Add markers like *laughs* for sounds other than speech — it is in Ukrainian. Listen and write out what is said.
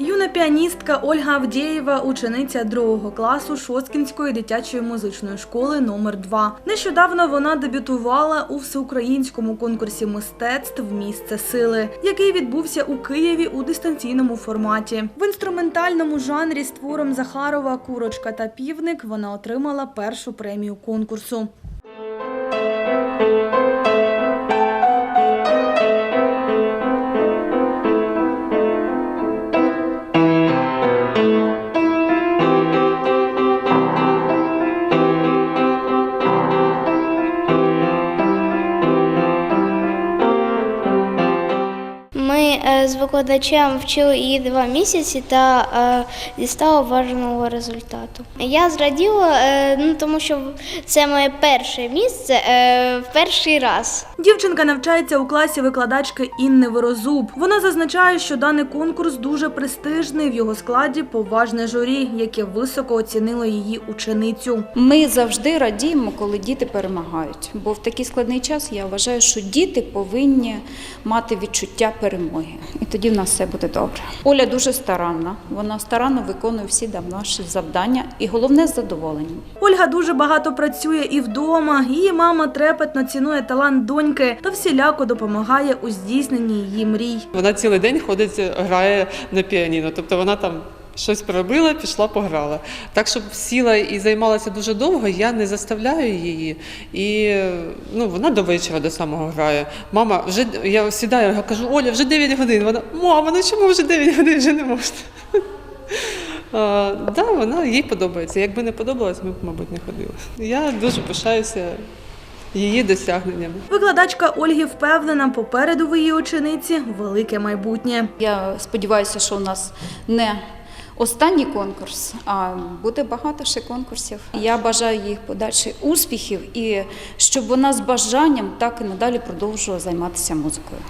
Юна піаністка Ольга Авдєєва, учениця другого класу Шосткінської дитячої музичної школи номер 2 Нещодавно вона дебютувала у всеукраїнському конкурсі мистецтв Місце сили, який відбувся у Києві у дистанційному форматі. В інструментальному жанрі з твором Захарова Курочка та півник вона отримала першу премію конкурсу. Е, з викладачем вчили її два місяці та е, дістала бажаного результату. Я зраділа, е, ну, тому що це моє перше місце в перший раз. Дівчинка навчається у класі викладачки Інни Вирозуб. Вона зазначає, що даний конкурс дуже престижний. В його складі поважне журі, яке високо оцінило її ученицю. Ми завжди радіємо, коли діти перемагають. Бо в такий складний час я вважаю, що діти повинні мати відчуття перемоги. І тоді в нас все буде добре. Оля дуже старанна. Вона старанно виконує всі наші завдання, і головне з задоволенням. Ольга дуже багато працює і вдома. Її мама трепетно цінує талант доньки та всіляко допомагає у здійсненні її мрій. Вона цілий день ходить, грає на піаніно. Тобто вона там щось проробила, пішла, пограла. Так, щоб сіла і займалася дуже довго, я не заставляю її. І ну, вона до вечора до самого грає. Мама, вже я сідаю, я кажу, Оля, вже 9 годин. Вона, мама, ну чому вже 9 годин вже не можна? *laughs* А, да, вона їй подобається. Якби не подобалось, ми б, мабуть, не ходили. Я дуже пишаюся її досягненнями. Викладачка Ольги впевнена, попереду в її учениці велике майбутнє. Я сподіваюся, що у нас не останній конкурс, а буде багато ще конкурсів. Я бажаю їх подальших успіхів і щоб вона з бажанням так і надалі продовжувала займатися музикою.